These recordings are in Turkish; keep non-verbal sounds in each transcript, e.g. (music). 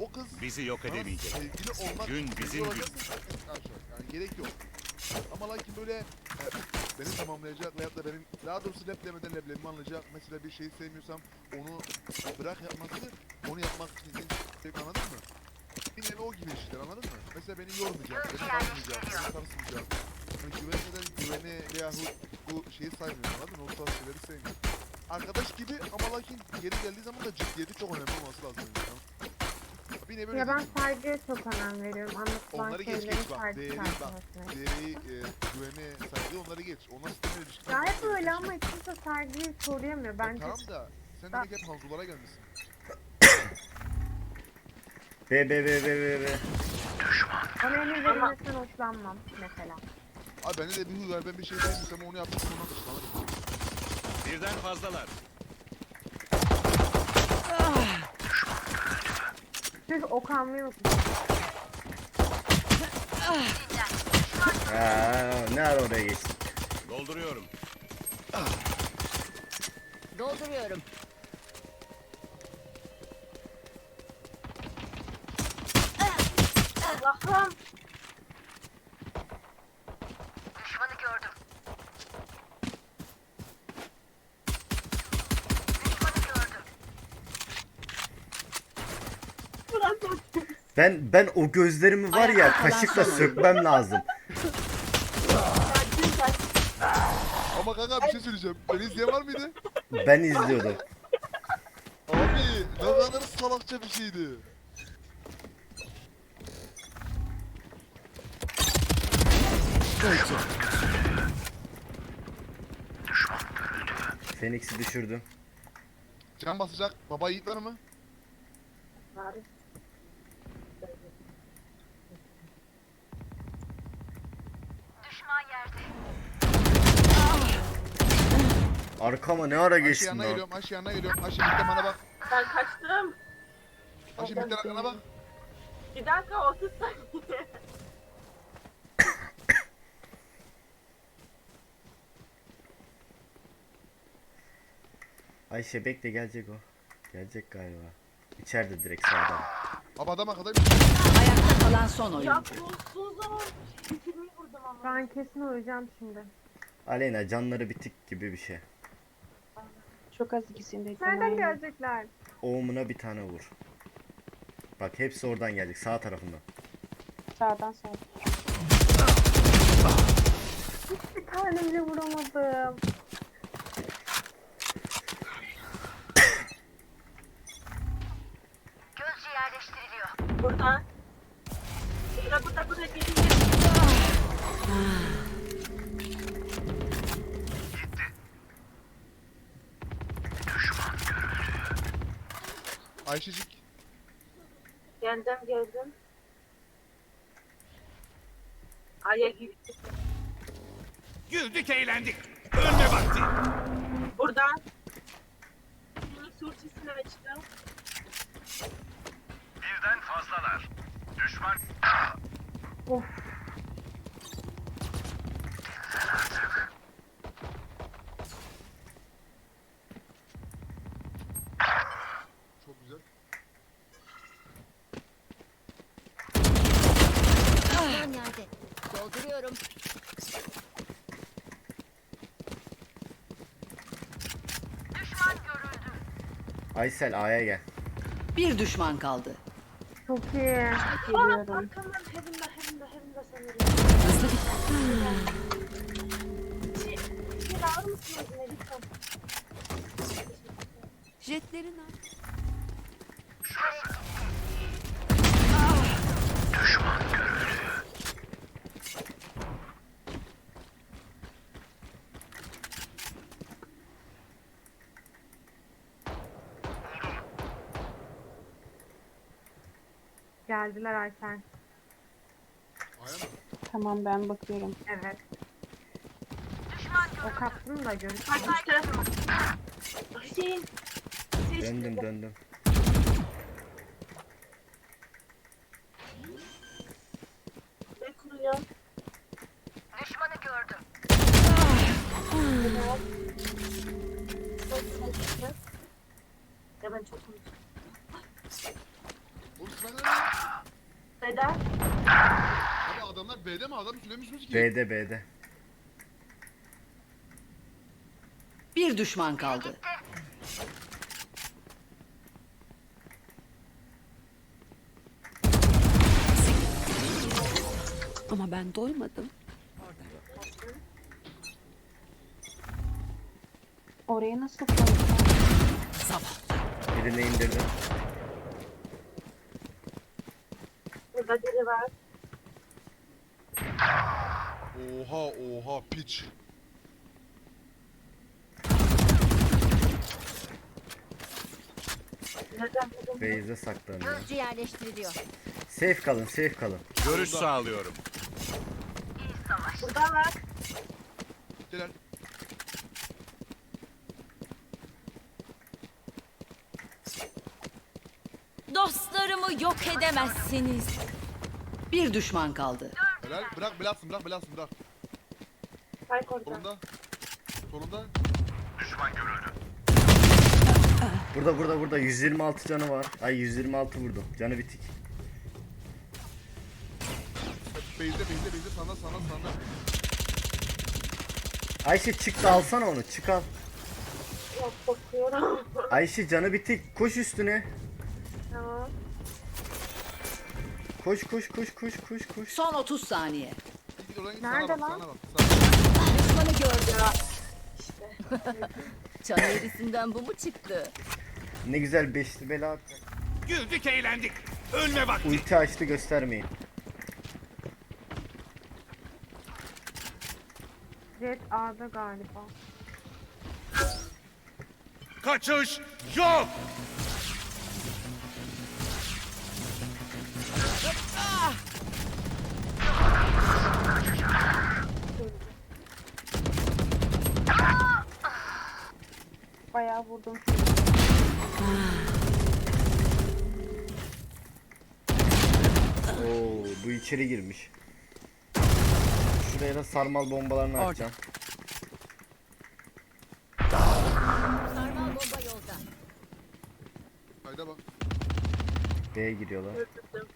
o kız Bizi yok edemeyecek. Sevgili olmak Gün bizim gün. Yani gerek yok. Ama lakin böyle e, beni tamamlayacak veyahut da benim daha doğrusu rap demeden leblebimi anlayacak. Mesela bir şeyi sevmiyorsam onu bırak yapmasını onu yapmak için şey anladın mı? Bir nevi o gibi işler anladın mı? Mesela beni yormayacak, beni sarmayacak, beni sarsmayacak. Yani güvenmeden güveni veyahut bu şeyi saymıyorum anladın mı? O tarz şeyleri sevmiyorum. Arkadaş gibi ama lakin yeri geldiği zaman da ciddiyeti çok önemli olması lazım. Yani. Bir nevi Ya ben saygıya çok önem veriyorum. Anlatılan Onları geç, şeylerin geç bak. Değeri bak. değeri, e, güveni, saygı onları geç. Onlar sistemle ilişkin. Ya hep öyle ama kimse saygıyı koruyamıyor. Bence Tamam da sen Ben- demek hep havzulara gelmişsin. B B B B B B. bana emir verilmesinden hoşlanmam mesela. Abi bende de bir huy var. Ben bir şey beğenmiyorsam onu yapmak sonra dışlanırım. Birden fazlalar. Çünkü o kalmayı unuttum. Aa, ne ara oraya geçtin? Dolduruyorum. Dolduruyorum. Allah'ım. Düşmanı gördüm. Düşmanı gördüm. Ben ben o gözlerimi var ya kalan kaşıkla sökmem lazım. Ama kanka bir şey söyleyeceğim. Beni izleyen var mıydı? Ben izliyordum. Abi ne kadar salakça bir şeydi. Phoenix'i düşürdüm. Can basacak. Baba yiğit var mı? Düşman Arkama ne ara Ayşe geçtin yanına lan? geliyorum. Ayşe yanına geliyorum. Ayşe midden bana bak. Ben kaçtım. Ayşe midden arkana bak. Bir dakika 30 saniye. Ayşe bekle gelecek o. Gelecek galiba. İçeride direkt sağda. Abi adam arkadaymış. Ayakta kalan son oyun. Ya kolsuzum. Bitirmeyi vurdum ama. Ben kesin uyuyacağım şimdi. Aleyna canları bitik gibi bir şey. Çok az ikisinde. Nereden gelecekler? Oğumuna bir tane vur. Bak hepsi oradan gelecek sağ tarafından. Sağdan sağ. Bir tane bile vuramadım. Ayşecik. Geldim geldim. Aya gitti. Güldük eğlendik. Ölme vakti. Burada. Phoenix ultisini açtım. Birden fazlalar. Düşman Of. Çok güzel. Düşman yerde. Dolduruyorum. Düşman görüldü. Aysel A'ya gel. Bir düşman kaldı. Çok iyi. Geliyorum. Arkamdan heaven'da heaven'da heaven'da sanırım. Hızlı bitti. Şey, şey alır mısınız yine lütfen? Jetlerin al. Geldiler mı? Tamam ben bakıyorum. Evet. O kaptım da görüş. Hüseyin. Hüseyin. Döndüm döndüm. Ben kuruyorum. Düşmanı gördüm. Ya ben çok konuştum. Kadar Neredeler? Abi adamlar B'de mi? Adam söylemişsiniz ki. B'de B'de. Bir düşman kaldı. Ama ben doymadım. Oraya nasıl koydun? Birini indirdim. Burada biri var. Oha oha piç. Nereden buldum? Beyze saklanıyor. Gözcü yerleştiriliyor. Safe kalın safe kalın. Görüş sağlıyorum. Burada var. Celal. Yok edemezsiniz. Bir düşman kaldı. Helal. Bırak belasın bırak belasın bırak. Spike orada. Solunda. Solunda. Düşman görüldü. Burada burada burada 126 canı var. Ay 126 vurdum. Canı bitik. Beyze beyze beyze sana sana sana. Ayşe çık da alsana onu. Çık al. Yok bakıyorum. Ayşe canı bitik. Koş üstüne. Koş koş koş koş koş koş. Son 30 saniye. Git oradan git Nerede bak lan? sana bak. Sana. Düşmanı gördü. Çan (laughs) eğrisinden bu mu çıktı? Ne güzel beşli bela attı. Güldük eğlendik. Ölme vakti. Ulti açtı göstermeyin. Jet A'da galiba. Kaçış yok. Bayağı vurdum. Oo bu içeri girmiş. Şuraya da sarmal bombalarını atacağım. Sarmal bomba yolda. Hayda bak. B'ye giriyorlar. Öldürdüm.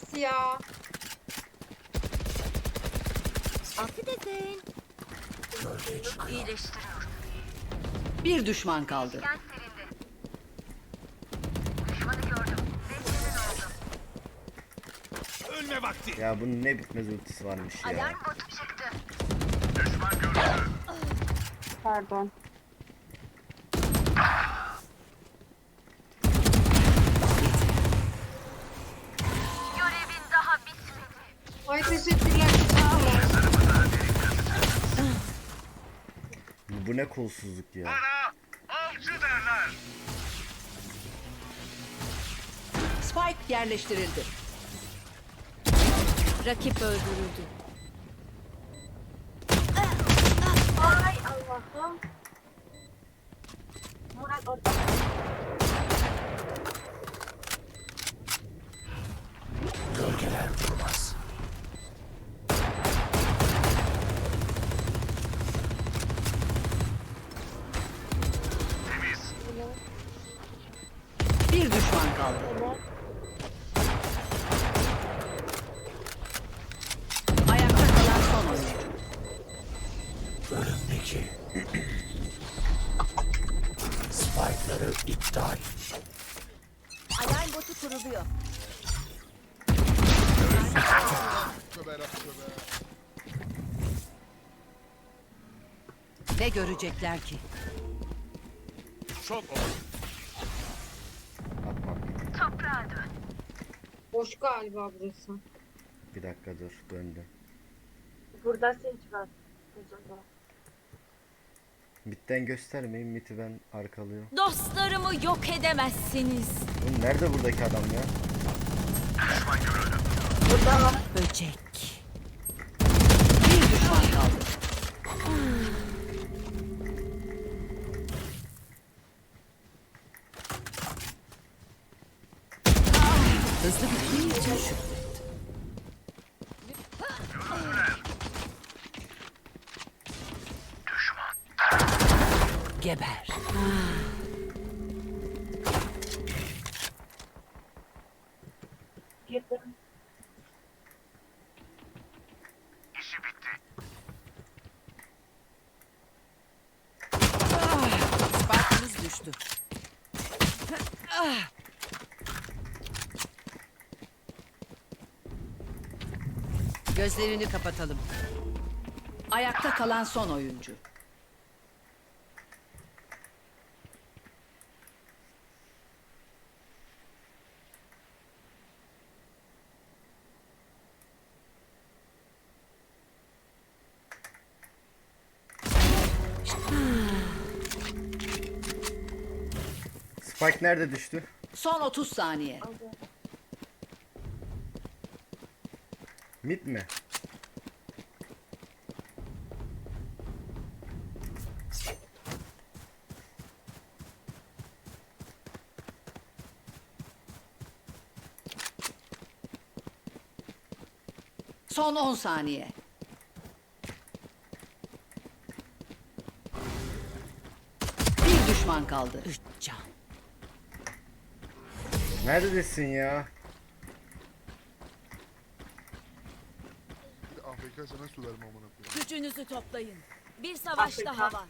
Hepsi ya. Affedersin. İyileştiriyorum. Bir düşman kaldı. Gen serindi. Düşmanı gördüm. Ölme vakti. Ya bunun ne bitmez ultisi varmış ya. Alarm botu çıktı. Pardon. Ne kolsuzluk ya. Bana avcı derler. Spike yerleştirildi. Rakip öldürüldü. Ay Allah'ım. Murat orada. Alarm botu kuruluyor. Ne görecekler ki? Çok. Toprağa dön. Boş galiba burası. Bir dakika dur döndüm. Burada Sage var. Acaba. Midden göstermeyin midi ben arkalıyorum. Dostlarımı yok edemezsiniz. Oğlum nerede buradaki adam ya? Burada. Böcek. Bir düşman kaldı. Hızlı bittiği için şükret. Gözlerini kapatalım. Ayakta kalan son oyuncu. Spike nerede düştü? Son 30 saniye. Mid mi? Son 10 saniye. Bir düşman kaldı. Üç can. Neredesin ya? Sana su verme amına koyayım. Gücünüzü toplayın. Bir savaş Afrika. daha var.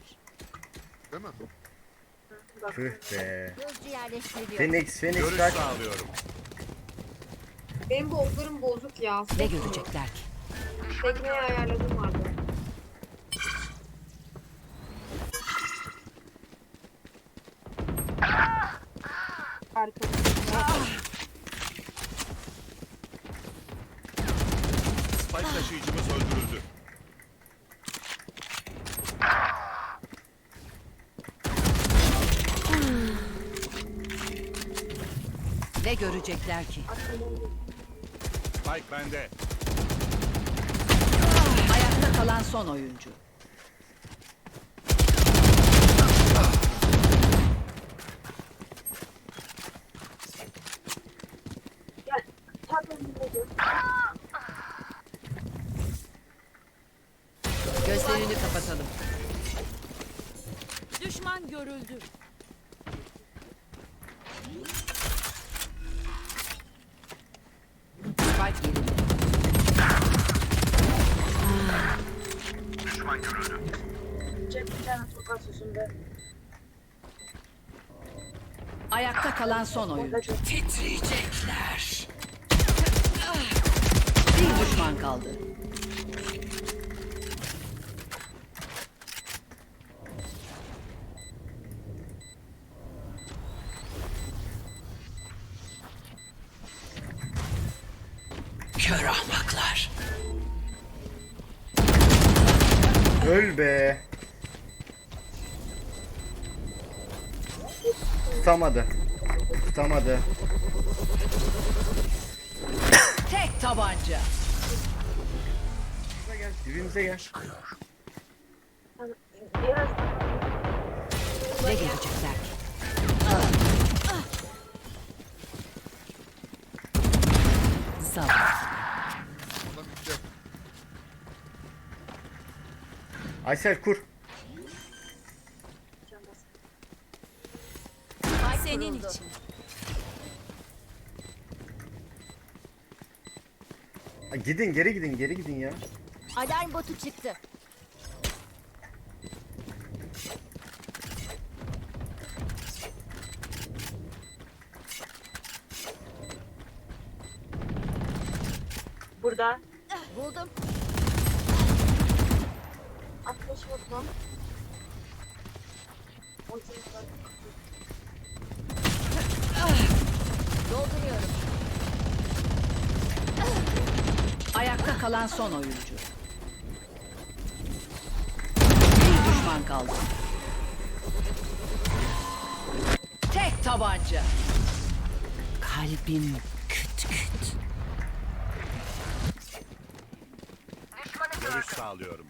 Değil mi? Tüh be. Hızlı yerleştiriliyor. Phoenix, Phoenix Görüş kaç. sağlıyorum. Benim bu oklarım bozuk ya. Ne görecekler ki? Tekneye ayarladım vardı. Arkamda. Taşıyıcımız öldürüldü. Ne görecekler ki? Spike bende. Ayakta kalan son oyuncu. Gözlerini kapatalım. Düşman görüldü. Spike yerinde. Düşman görüldü. Cem bir tane sokak sözünde. Ayakta kalan son oyuncu. Titriyecekler. Bir düşman kaldı. Kör ahmaklar. Öl be. Tutamadı. Tutamadı. Tek tabanca. Dibimize gel. biraz Ne görecekler ki? Zavallı. Adam gitti. Aysel kur. Senin için. Gidin geri gidin geri gidin ya. Alarm botu çıktı. Burada. Buldum. 60 vurdum. 30 vurdum. Dolduruyorum. Ayakta kalan son oyuncu. Bir düşman kaldı. Tek tabanca. Kalbim küt küt. Görüş sağlıyorum.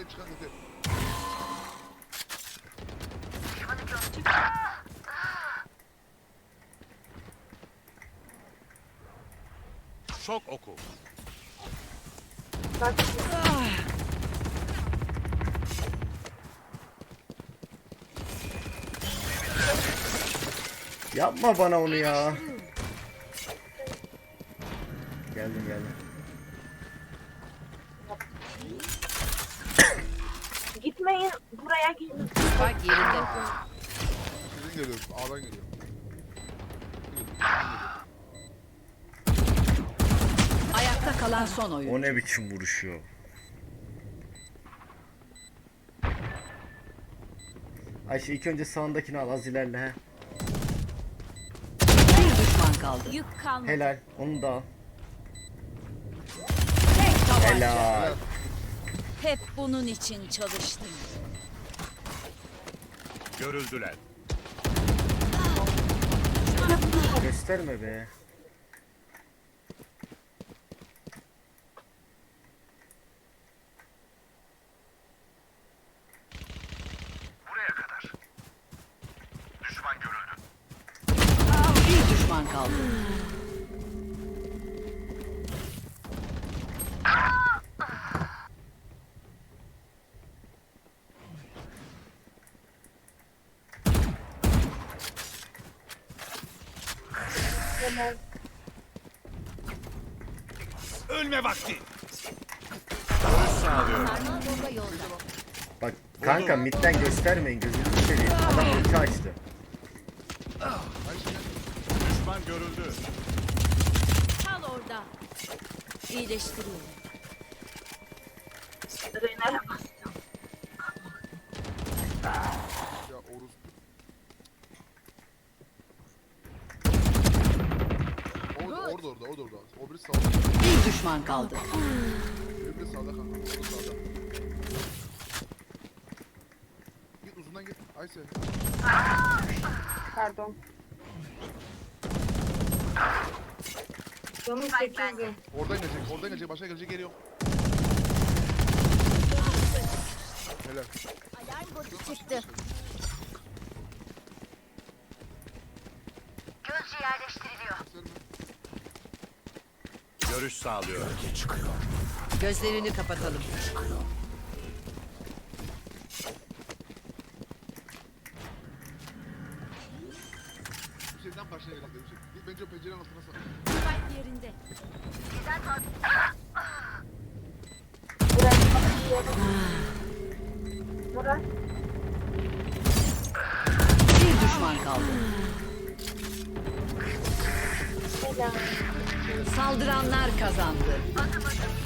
Giren çıkan yeter. Şok oku. Bak Yapma bana onu ya. Geldim geldim. Gitmeyin buraya gelin. Spike yerinde. Sizin geliyor. A'dan geliyor. Ayakta kalan son oyun. O ne biçim vuruşuyor? Ayşe ilk önce sağındakini al az ilerle he. Bir düşman kaldı. Yük kalmadı. Helal onu da al. Tek tabanca. Helal. Hep bunun için çalıştım. Görüldüler. Gösterme be. Ölme vakti. Görüş sağlıyorum. Sarmal bomba yolda. Bak kanka midden göstermeyin gözünüzü seveyim. Adam ulti açtı. Düşman görüldü. Kal orada. İyileştiriyorum. Reyna'ya Orada, orada, orada. O biri sağda. Bir düşman kaldı. Öbürü sağda kanka. O da sağda. Git uzundan git. Ayşe. Pardon. Canım 8'di. Oradan gelecek, oradan gelecek. Başka gelecek geliyor. Helal. Alarm botu çıktı. Gözcü yerleştiriliyor. Gösterme. Görüş sağlıyorum. Gözlerini kapatalım. Bir şeyden başına gelecek. Bir şey. Git bence o pencerenin altına sak. Spike yerinde. Güzel tat. Murat Bir düşman kaldı. helal. Saldıranlar kazandı. Adım adım